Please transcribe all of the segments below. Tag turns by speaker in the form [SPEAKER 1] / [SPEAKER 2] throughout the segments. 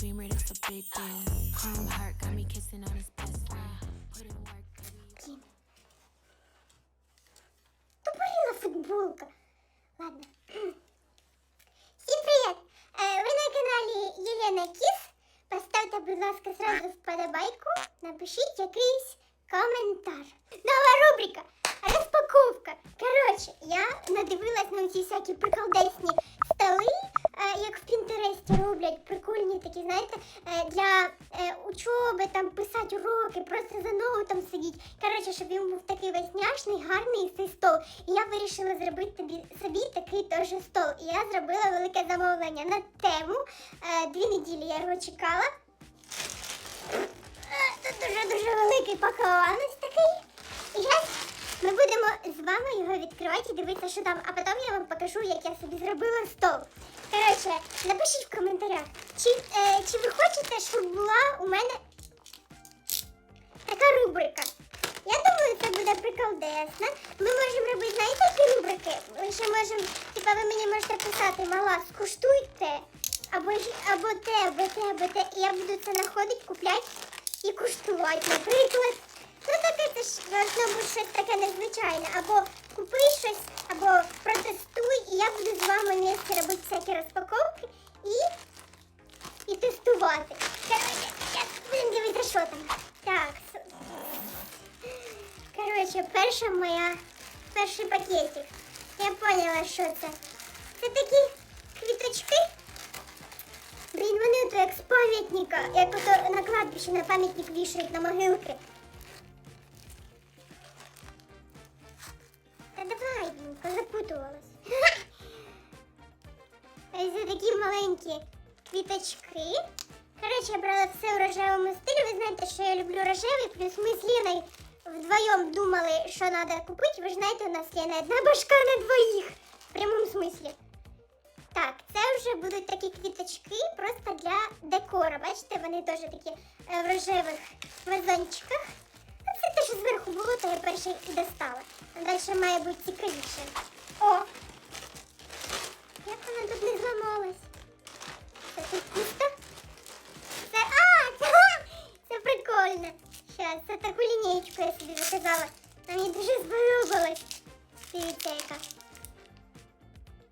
[SPEAKER 1] beamer, that's a big deal. Chrome heart got me kissing on his best friend.
[SPEAKER 2] Роблять прикольні такі, знаєте, е, для е, учоби, там писати уроки, просто за ноутом сидіть. Коротше, щоб він був такий весняшний, гарний цей стол. І я вирішила зробити тобі собі такий теж стол. І я зробила велике замовлення на тему. Е, Дві неділі я його чекала. Тут дуже-дуже великий пакован ось такий. І ми будемо з вами його відкривати і дивитися, що там, а потім я вам покажу, як я собі зробила стол. Коротше, напишіть в коментарях, чи, е, чи ви хочете, щоб була у мене така рубрика. Я думаю, це буде приколдесно. Ми можемо робити, знаєте, які рубрики? Ми ще можемо, типа ви мені можете писати, мала, скуштуйте, або, або те, або те, або те. І я буду це знаходити, купляти і куштувати, наприклад. Ну таке це ж щось таке незвичайне. Або купи щось, або протестуй, і я буду з вами вместе робити всякі розпаковки і, і тестувати. Коротше, зараз будемо дивитися, що там. Так. Коротше, перша моя, перший пакетик. Я поняла, що це. Це такі квіточки. Блін, вони ото як з пам'ятника, як ото на кладбищі на пам'ятник вішають на могилки. Що треба купити. Ви ж знаєте, у нас Лена одна башка на двоїх. В прямому смислі. Так, це вже будуть такі квіточки просто для декора. Бачите, вони теж такі е, в рожевих вазончиках. Ну, Це те, що зверху було, то я перший і достала. А далі має бути цікавіше. О! Як вона тут не зламалась? Це тут пусто? Це. А! Це, це прикольно. Щас, це таку лінійку я собі заказала. Мені дуже сподобалось. Дивіться.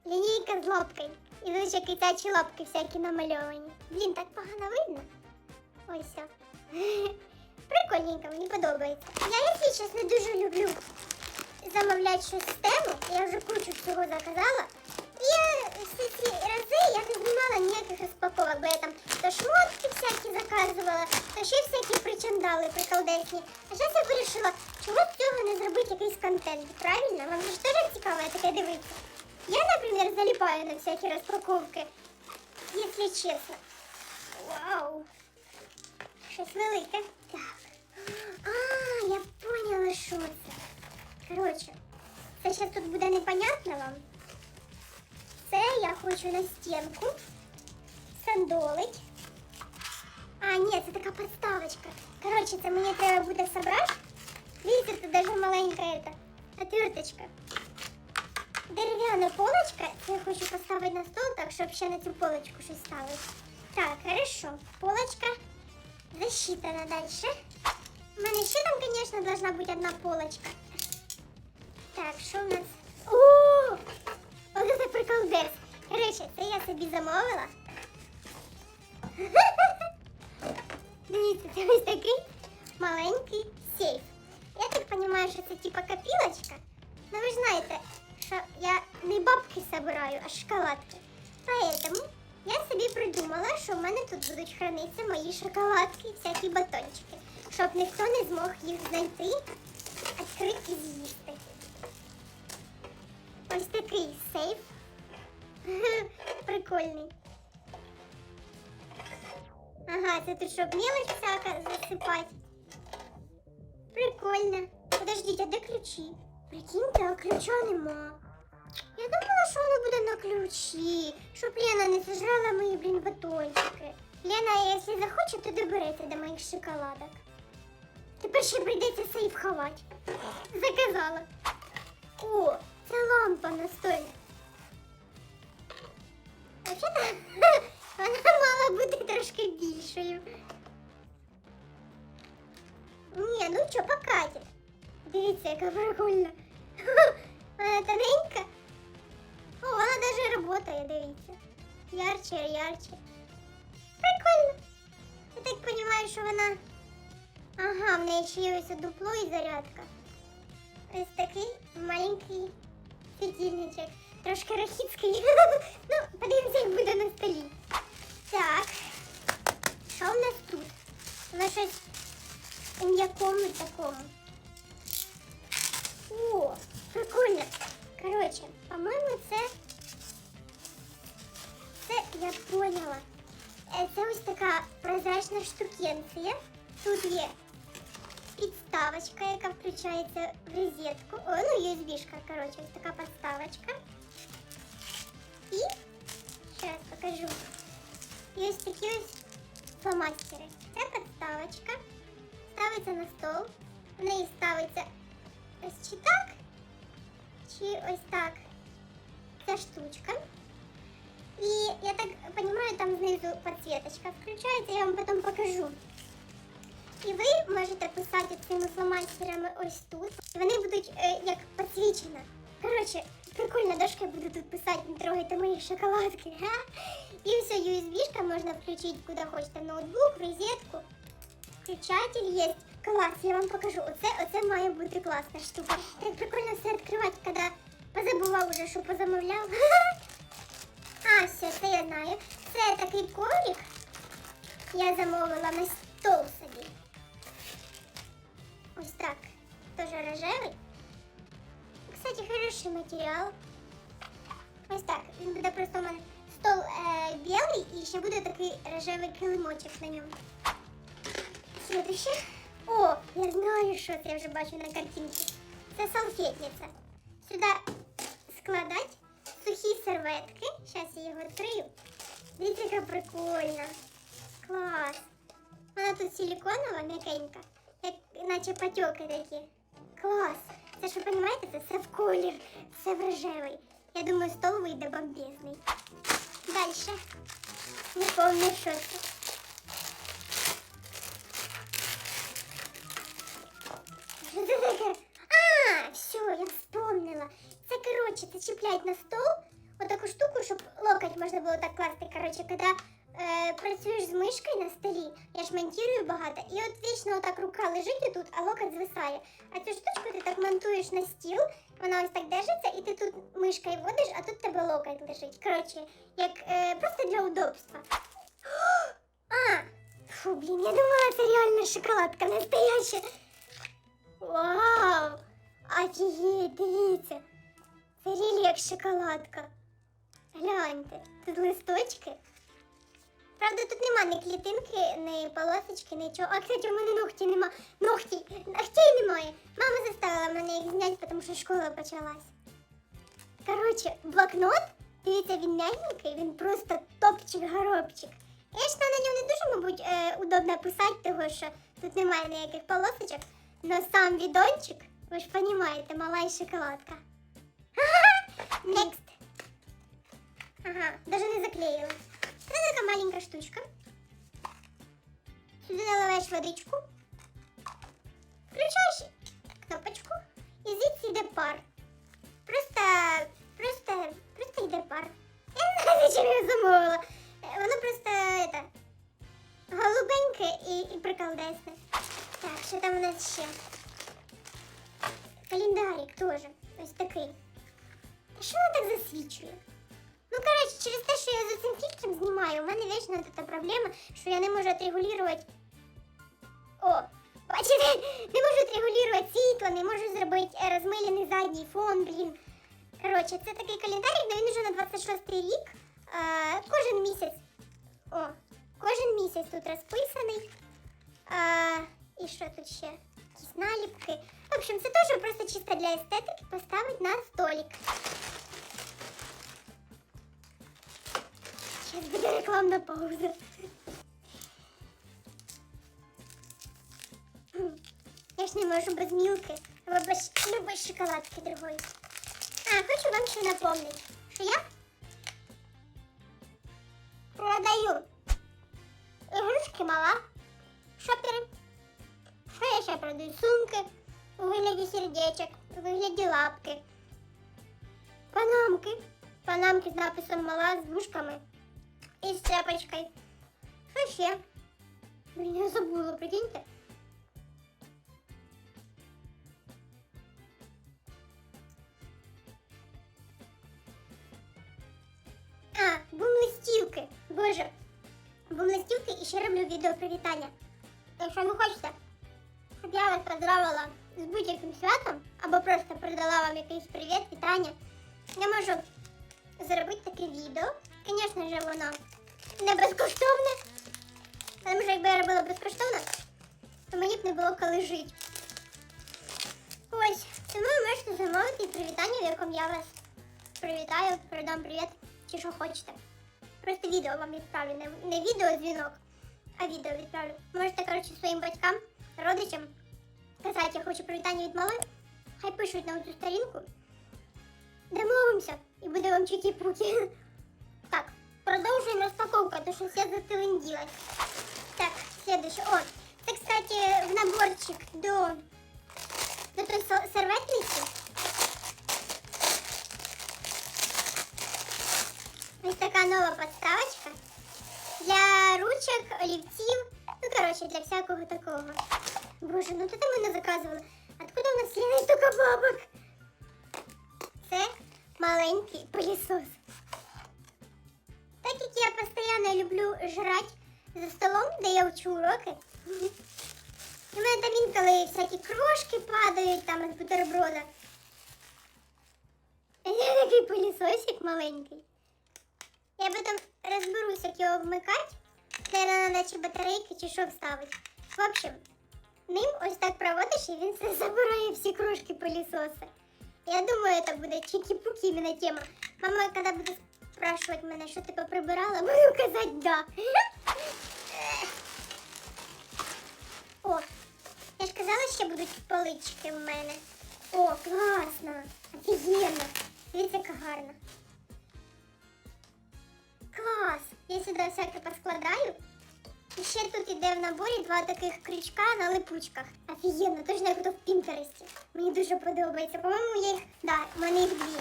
[SPEAKER 2] Лінійка з лапкою. І дуже китачі лапки всякі намальовані. Блін, так погано видно. Ось все. Прикольненько, мені подобається. Я, якщо чесно, дуже люблю замовляти щось з тему. Я вже кучу всього заказала. І я всі ці рази я не знімала ніяких розпаковок, бо я там то шмотки всякі заказувала, то ще всякі причандали приколдесні. А зараз я вирішила, чому б цього не зробити якийсь контент, правильно? Вам же ж теж цікаво таке дивитися. Я, например, залипаю на всякие распаковки, если честно. Вау! Щось велике. Так. А, я поняла, що це. Коротше, це зараз тут буде непонятно вам. Це я хочу на стінку сандолить. А, ні, це така подставочка. Коротше, це мені треба буде собрати. Видите, тут даже маленька эта отверточка. Дерев'яна полочка, це я хочу поставити на стол, так, щоб ще на цю полочку щось ставити. Так, хорошо. Полочка засчитана дальше. У мене ще там, звісно, должна бути одна полочка. Так, що у нас? О! Ось це це я собі замовила. Дивіться, це ось такий маленький сейф. Я так розумію, що це типа копілочка. Ну ви ж знаєте, що я не бабки собираю, а шоколадки. Поэтому я собі придумала, що в мене тут будуть хранитися мої шоколадки, всякі батончики, щоб ніхто не змог їх знайти, відкрити і з'їсти. Ось такий сейф. Прикольний. Ага, це тут щоб мелочь всяка засипати. Прикольно. Подождіть, а де ключі? Прикиньте, а ключа нема. Я думала, що воно буде на ключі, щоб Лена не сожрала мої, блін, батончики. Лена, якщо захоче, то добереться до моїх шоколадок. Тепер ще прийдеться сейф ховати. Заказала. О, це лампа настольна. Взагалі, вона мала бути трошки більшою. Ні, ну що, покатить. Дивіться, яка прикольна. Вона тоненька. О, вона навіть працює, дивіться. Ярче, ярче. Прикольно. Я так розумію, що вона. Ага, в неї ще є дупло і зарядка. Ось такий маленький світильничок. Трошки рахітський. ну, подивимося, як буде на столі. Так. Що в нас тут? Воно щось в м'якому такому. О, прикольно. Коротше, по-моєму, це. Це я поняла. Е, Це ось така прозрачна штукенція. Тут є підставочка, яка включається в розетку. О, ну, USB-шка, коротше, ось така підставочка. І зараз покажу. І ось такі ось фломастери. Це підставочка. Ставиться на стол. В неї ставиться ось чи так, чи ось так. Ця штучка. І я так розумію, там знизу підсвіточка включається, я вам потім покажу. І ви можете писати цими фломастерами ось тут. Вони будуть е, як підсвічені. Коротше, прикольна дошка, буду тут писати, не трогайте мої шоколадки. Га? І все, USB-шка можна включити куди хочете. Ноутбук, розетку. Включатель є. Клас, я вам покажу. Оце, оце має бути класна штука. Так прикольно все відкривати, коли позабував уже, що позамовляв. А, все, це я знаю. Це такий коврик. Я замовила на стол собі. Ось так. Тоже рожевий. Кстати, хороший матеріал. Ось так. Він буде просто у мене стол е, білий і ще буде такий рожевий килимочок на ньому. Следующее. О, я знаю, що це я вже бачу на картинці. Це салфетниця. Сюди складати сухі серветки. Зараз я його відкрию. Дивіться, яка прикольна. Клас. Вона тут силиконова, м'якенька, як наче потеки такі. Клас. Це ж ви розумієте, це все в колір, все в рожевий. Я думаю, стол вийде бомбезний. Дальше. Не помню, що це. Що це таке? А, все, я вспомнила. Це, коротше, це чіплять на стол отаку штуку, щоб локоть можна було так класти. Коротше, коли Е, працюєш з мишкою на столі, я ж монтую багато, і от вічно отак рука лежить тут, а локоть звисає. А цю штучку ти так монтуєш на стіл, вона ось так держиться, і ти тут мишкою водиш, а тут тебе локоть лежить. Коротше, як е, просто для удобства. А! Фу, блін, я думала, це реально шоколадка настояща. Вау! Офігеть, дивіться. Це рілі як шоколадка. Гляньте, тут листочки. Правда, тут нема ні клітинки, ні полосочки, нічого. А, кстати, у мене ногті нема. Ногті. Ногтей немає. Мама заставила мене їх зняти, тому що школа почалась. Коротше, блокнот, дивіться, він м'ягенький, він просто топчик-горобчик. Звісно, на ньому не дуже, мабуть, е, удобно писати, тому що тут немає ніяких полосочок. Но сам відончик, ви ж розумієте, мала і шоколадка. Next. Ага, даже не заклеила. Это такая маленькая штучка. Сюда наливаешь водичку. Включаешь кнопочку. И звідси йде пар. Просто, просто, просто йде пар. Я не знаю, зачем я замовила. Е, Воно просто, это, голубеньке і, і приколдесне. Так, що там у нас ще? Календарик теж. Ось такий. Що воно так засвічує? Ну, коротше, через те, що я за цим фільтром знімаю, у мене вічно така проблема, що я не можу отрегулювати. О, бачите, не можу отрегулювати світло, не можу зробити е, розмилений задній фон, блін. Коротше, це такий календарик, але він вже на 26 рік. Е, кожен місяць. О, кожен місяць тут розписаний. А, і що тут ще? Якісь наліпки. В общем, це теж просто чисто для естетики поставити на столик. Сейчас буде рекламна пауза. Я ж не можу без мілки або без любої шоколадки другої. А, хочу вам ще напомнити, що я продаю ігрушки мала. Шопери. Що я ще продаю? Сумки у вигляді сердечок, у вигляді лапки. Панамки. Панамки з написом мала з вушками. І з цепочкою. Що ще? Блін, я забула, прикиньте. А, бум-листівки. Боже. Бум-листівки і ще роблю відео привітання. Якщо ви хочете, щоб я вас поздравила з будь-яким святом, або просто передала вам якийсь привіт, вітання, я можу зробити таке відео. Звісно ж, воно не безкоштовне. Тому що якби я робила безкоштовно, то мені б не було коли жити. Ось, тому ви можете замовити привітання, в якому я вас привітаю, передам привіт, чи що хочете. Просто відео вам відправлю, не, відео дзвінок, а відео відправлю. Можете, коротше, своїм батькам, родичам казати, я хочу привітання від малих, хай пишуть на цю сторінку. Домовимося і буде вам чуті-путі. Так, продовжуємо розпаковку, то щось я зателенділась. Так, следующее. О, це, кстати, в наборчик до, до той со- серветниці. Ось така нова подставочка для ручок, олівців, ну, коротше, для всякого такого. Боже, ну ти мене заказували. Откуда у нас є стільки бабок? Це маленький пилісос. Постійно люблю жрати за столом, де я вчу уроки. У мене там інколи всякі крошки падають там з бутерброда. Я такий пилісосик маленький. Я потім розберусь, як його вмикати. Наверное, треба чи батарейки, чи що вставити. В общем, ним ось так проводиш, і він все забирає всі крошки пилісоса. Я думаю, это будет чики-пуки именно тема. Мама, когда будет спрашивать меня, что ты поприбирала, буду казать да. О, я ж казала, що будуть полички в мене. О, класно! Офігенно! Дивіться, яка гарна. Клас! Я сюди всяке поскладаю. І ще тут іде в наборі два таких крючка на липучках. Офігенно, точно як то в Пінтересті. Мені дуже подобається. По-моєму, я їх. Да, в мене їх дві.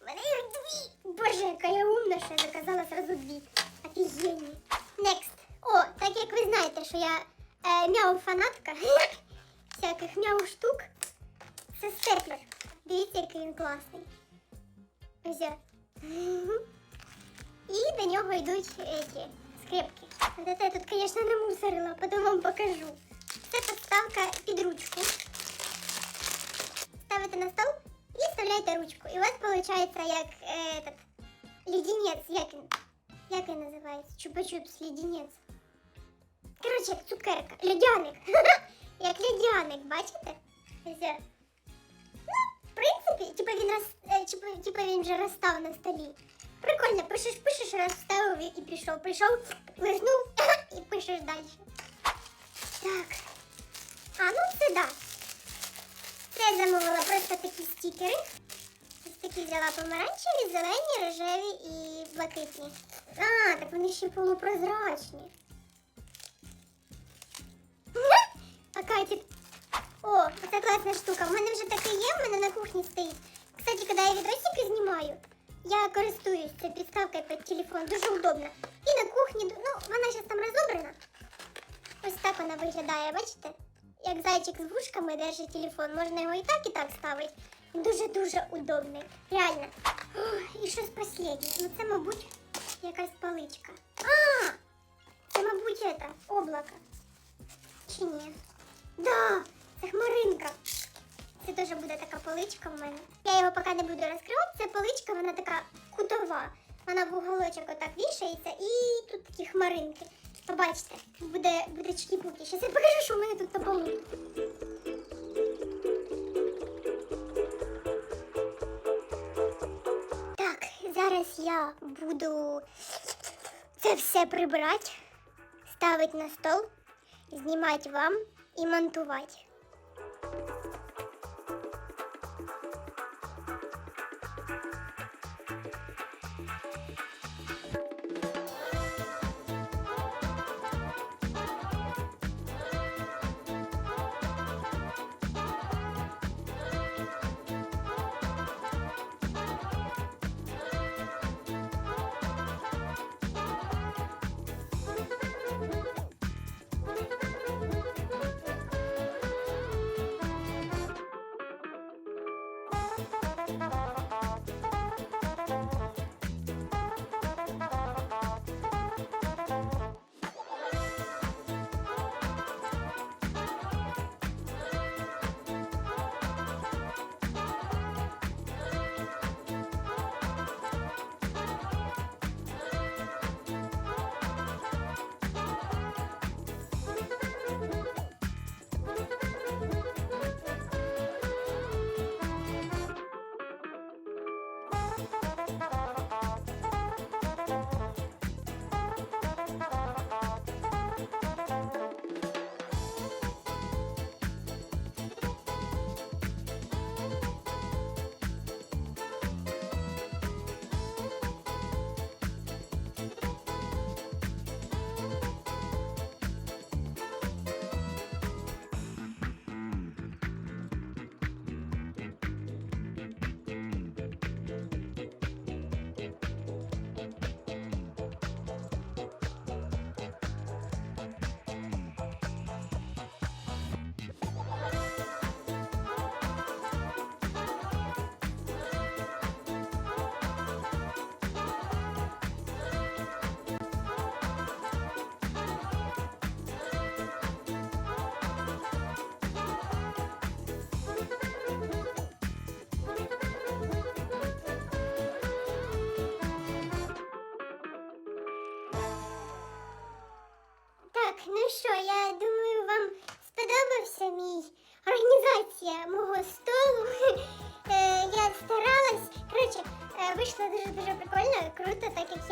[SPEAKER 2] В мене їх дві! Боже, яка я умна, що я заказала сразу дві. Офігенні. Next. О, так як ви знаєте, що я е, мяу-фанатка всяких мяу-штук. Це степлер. Дивіться, який він класний. Ось. І до нього йдуть эти скрепки. Вот это я тут, конечно, намусорила, потом вам покажу. Це подставка під ручку. Ставите на стол. І у вас виходить як е, этот, леденець, як він, як він називається? Чупа-чупс, леденець. Коротше, як цукерка. Ледяник. як ледяник, бачите? Ось. я. Ну, в принципі, типа він роз, е, типа, типа він вже розстав на столі. Прикольно, пишеш, пишеш, розставив і пішов. Прийшов, лизнув і пишеш далі. Так. А, ну це да. Це я замовила просто такі стікери. Такі взяла помаранчеві, зелені, рожеві і блакитні. А, так вони ще полупрозрачні. А Катя, о, це класна штука. У мене вже таке є, в мене на кухні стоїть. Кстати, коли я відосики знімаю, я користуюсь цією підставкою під телефон, дуже удобно. І на кухні, ну, вона зараз там розобрана. Ось так вона виглядає, бачите? Як зайчик з вушками держить телефон. Можна його і так, і так ставити. Дуже-дуже удобний. Реально. І щось останнє. Ну це, мабуть, якась паличка. А! Це, мабуть, це облако. Чи ні? Да, це хмаринка. Це теж буде така поличка в мене. Я його поки не буду розкривати. Це поличка, вона така кутова. Вона в уголочок отак вішається і тут такі хмаринки. Побачите, буде, буде чкі-пуки. Щас я покажу, що в мене тут на полу. Зараз я буду це все прибирати, ставити на стол, знімати вам і монтувати.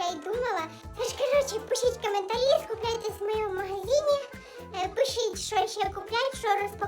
[SPEAKER 2] Я і думала. Тож, коротше, пишіть коментарі, скупляйтесь в моєму магазині, е, пишіть, що ще купляють, що розпаковувати.